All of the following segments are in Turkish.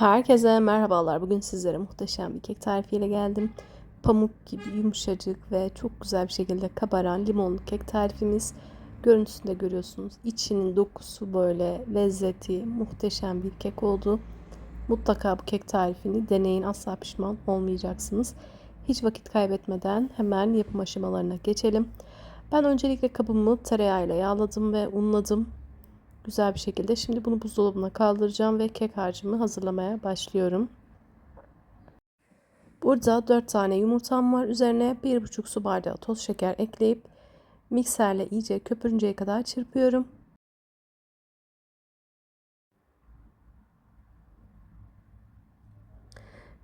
Herkese merhabalar. Bugün sizlere muhteşem bir kek tarifiyle geldim. Pamuk gibi yumuşacık ve çok güzel bir şekilde kabaran limonlu kek tarifimiz. Görüntüsünde görüyorsunuz. İçinin dokusu böyle lezzeti muhteşem bir kek oldu. Mutlaka bu kek tarifini deneyin. Asla pişman olmayacaksınız. Hiç vakit kaybetmeden hemen yapım aşamalarına geçelim. Ben öncelikle kabımı tereyağıyla yağladım ve unladım güzel bir şekilde. Şimdi bunu buzdolabına kaldıracağım ve kek harcımı hazırlamaya başlıyorum. Burada 4 tane yumurtam var. Üzerine 1,5 su bardağı toz şeker ekleyip mikserle iyice köpürünceye kadar çırpıyorum.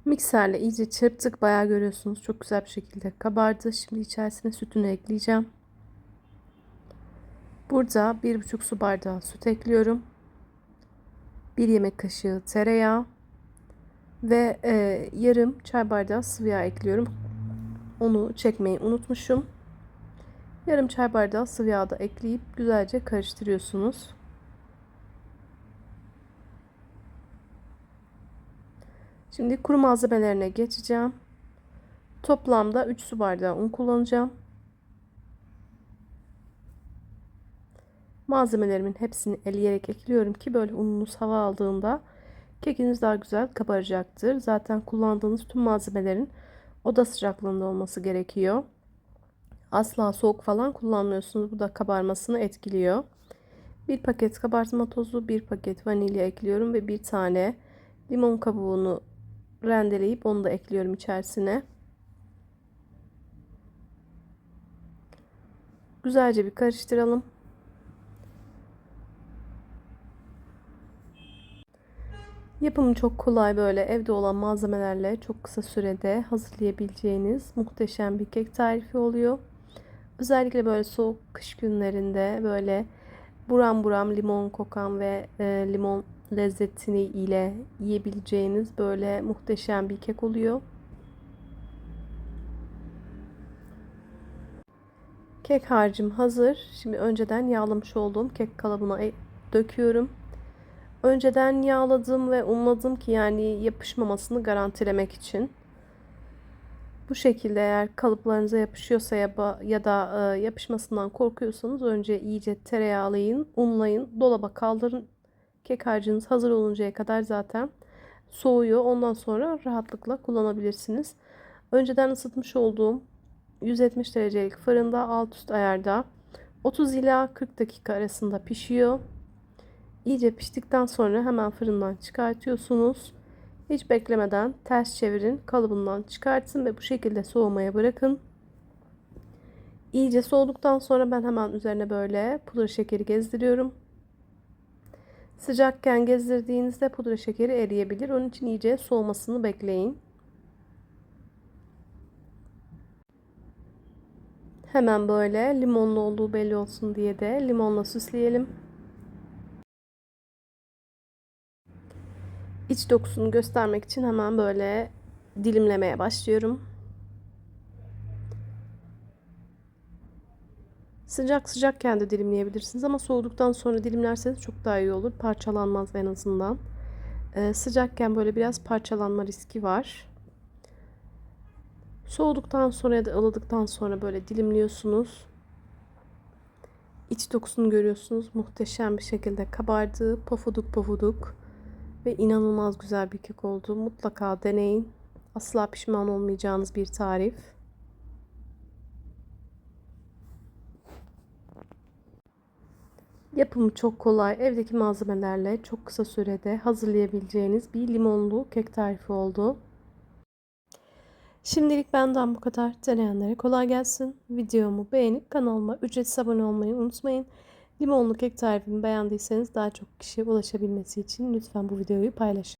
Mikserle iyice çırptık. Bayağı görüyorsunuz. Çok güzel bir şekilde kabardı. Şimdi içerisine sütünü ekleyeceğim. Burada 1,5 su bardağı süt ekliyorum. 1 yemek kaşığı tereyağı ve e, yarım çay bardağı sıvı yağ ekliyorum. Onu çekmeyi unutmuşum. Yarım çay bardağı sıvı yağ da ekleyip güzelce karıştırıyorsunuz. Şimdi kuru malzemelerine geçeceğim. Toplamda 3 su bardağı un kullanacağım. Malzemelerimin hepsini eleyerek ekliyorum ki böyle ununuz hava aldığında kekiniz daha güzel kabaracaktır. Zaten kullandığınız tüm malzemelerin oda sıcaklığında olması gerekiyor. Asla soğuk falan kullanmıyorsunuz. Bu da kabarmasını etkiliyor. Bir paket kabartma tozu, bir paket vanilya ekliyorum ve bir tane limon kabuğunu rendeleyip onu da ekliyorum içerisine. Güzelce bir karıştıralım. Yapımı çok kolay böyle evde olan malzemelerle çok kısa sürede hazırlayabileceğiniz muhteşem bir kek tarifi oluyor. Özellikle böyle soğuk kış günlerinde böyle buram buram limon kokan ve e, limon lezzetini ile yiyebileceğiniz böyle muhteşem bir kek oluyor. Kek harcım hazır. Şimdi önceden yağlamış olduğum kek kalıbına e, döküyorum. Önceden yağladım ve unladım ki yani yapışmamasını garantilemek için. Bu şekilde eğer kalıplarınıza yapışıyorsa ya, ya da e, yapışmasından korkuyorsanız önce iyice tereyağlayın, unlayın, dolaba kaldırın. Kek harcınız hazır oluncaya kadar zaten soğuyor. Ondan sonra rahatlıkla kullanabilirsiniz. Önceden ısıtmış olduğum 170 derecelik fırında alt üst ayarda 30 ila 40 dakika arasında pişiyor. İyice piştikten sonra hemen fırından çıkartıyorsunuz. Hiç beklemeden ters çevirin, kalıbından çıkartın ve bu şekilde soğumaya bırakın. İyice soğuduktan sonra ben hemen üzerine böyle pudra şekeri gezdiriyorum. Sıcakken gezdirdiğinizde pudra şekeri eriyebilir. Onun için iyice soğumasını bekleyin. Hemen böyle limonlu olduğu belli olsun diye de limonla süsleyelim. İç dokusunu göstermek için hemen böyle dilimlemeye başlıyorum. Sıcak sıcakken de dilimleyebilirsiniz ama soğuduktan sonra dilimlerseniz çok daha iyi olur. Parçalanmaz en azından. Ee, sıcakken böyle biraz parçalanma riski var. Soğuduktan sonra ya da ılıdıktan sonra böyle dilimliyorsunuz. İç dokusunu görüyorsunuz. Muhteşem bir şekilde kabardı. Pofuduk pofuduk ve inanılmaz güzel bir kek oldu. Mutlaka deneyin. Asla pişman olmayacağınız bir tarif. Yapımı çok kolay. Evdeki malzemelerle çok kısa sürede hazırlayabileceğiniz bir limonlu kek tarifi oldu. Şimdilik benden bu kadar. Deneyenlere kolay gelsin. Videomu beğenip kanalıma ücretsiz abone olmayı unutmayın. Limonlu kek tarifimi beğendiyseniz daha çok kişiye ulaşabilmesi için lütfen bu videoyu paylaşın.